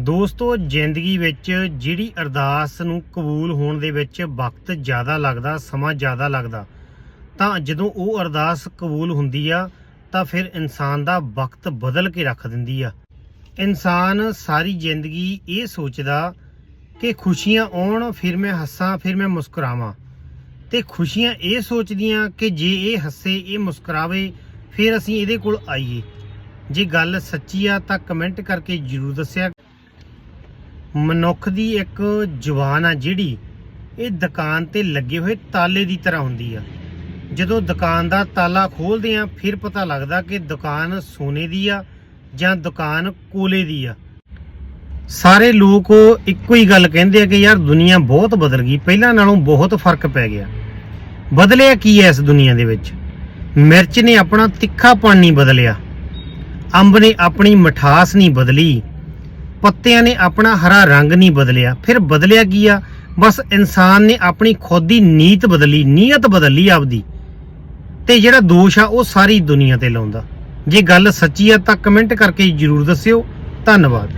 ਦੋਸਤੋ, ਜ਼ਿੰਦਗੀ ਵਿੱਚ ਜਿਹੜੀ ਅਰਦਾਸ ਨੂੰ ਕਬੂਲ ਹੋਣ ਦੇ ਵਿੱਚ ਵਕਤ ਜ਼ਿਆਦਾ ਲੱਗਦਾ, ਸਮਾਂ ਜ਼ਿਆਦਾ ਲੱਗਦਾ, ਤਾਂ ਜਦੋਂ ਉਹ ਅਰਦਾਸ ਕਬੂਲ ਹੁੰਦੀ ਆ, ਤਾਂ ਫਿਰ ਇਨਸਾਨ ਦਾ ਵਕਤ ਬਦਲ ਕੇ ਰੱਖ ਦਿੰਦੀ ਆ। ਇਨਸਾਨ ਸਾਰੀ ਜ਼ਿੰਦਗੀ ਇਹ ਸੋਚਦਾ ਕਿ ਖੁਸ਼ੀਆਂ ਆਉਣ, ਫਿਰ ਮੈਂ ਹੱਸਾਂ, ਫਿਰ ਮੈਂ ਮੁਸਕਰਾਵਾਂ। ਤੇ ਖੁਸ਼ੀਆਂ ਇਹ ਸੋਚਦੀਆਂ ਕਿ ਜੇ ਇਹ ਹੱਸੇ, ਇਹ ਮੁਸਕਰਾਵੇ, ਫਿਰ ਅਸੀਂ ਇਹਦੇ ਕੋਲ ਆਈਏ। ਜੇ ਗੱਲ ਸੱਚੀ ਆ, ਤਾਂ ਕਮੈਂਟ ਕਰਕੇ ਜਰੂਰ ਦੱਸਿਆ ਮਨੁੱਖ ਦੀ ਇੱਕ ਜ਼ੁਬਾਨ ਆ ਜਿਹੜੀ ਇਹ ਦੁਕਾਨ ਤੇ ਲੱਗੇ ਹੋਏ ਤਾਲੇ ਦੀ ਤਰ੍ਹਾਂ ਹੁੰਦੀ ਆ। ਜਦੋਂ ਦੁਕਾਨ ਦਾ ਤਾਲਾ ਖੋਲਦੇ ਆ, ਫਿਰ ਪਤਾ ਲੱਗਦਾ ਕਿ ਦੁਕਾਨ ਸੋਨੇ ਦੀ ਆ ਜਾਂ ਦੁਕਾਨ ਕੋਲੇ ਦੀ ਆ। ਸਾਰੇ ਲੋਕ ਇੱਕੋ ਹੀ ਗੱਲ ਕਹਿੰਦੇ ਆ ਕਿ ਯਾਰ ਦੁਨੀਆ ਬਹੁਤ ਬਦਲ ਗਈ, ਪਹਿਲਾਂ ਨਾਲੋਂ ਬਹੁਤ ਫ਼ਰਕ ਪੈ ਗਿਆ। ਬਦਲਿਆ ਕੀ ਹੈ ਇਸ ਦੁਨੀਆ ਦੇ ਵਿੱਚ? ਮਿਰਚ ਨੇ ਆਪਣਾ ਤਿੱਖਾਪਣ ਨਹੀਂ ਬਦਲਿਆ। ਅੰਬ ਨੇ ਆਪਣੀ ਮਿਠਾਸ ਨਹੀਂ ਬਦਲੀ। ਪੱਤਿਆਂ ਨੇ ਆਪਣਾ ਹਰਾ ਰੰਗ ਨਹੀਂ ਬਦਲਿਆ। ਫਿਰ ਬਦਲਿਆ ਕੀ ਆ? ਬਸ ਇਨਸਾਨ ਨੇ ਆਪਣੀ ਖੁਦ ਦੀ ਨੀਤ ਬਦਲੀ, ਨੀਅਤ ਬਦਲੀ ਆਪਦੀ। ਤੇ ਜਿਹੜਾ ਦੋਸ਼ ਆ, ਉਹ ਸਾਰੀ ਦੁਨੀਆ ਤੇ ਲਾਉਂਦਾ। ਜੇ ਗੱਲ ਸੱਚੀ ਆ, ਤਾਂ ਕਮੈਂਟ ਕਰਕੇ ਜਰੂਰ ਦੱਸਿਓ। ਧੰਨਵਾਦ।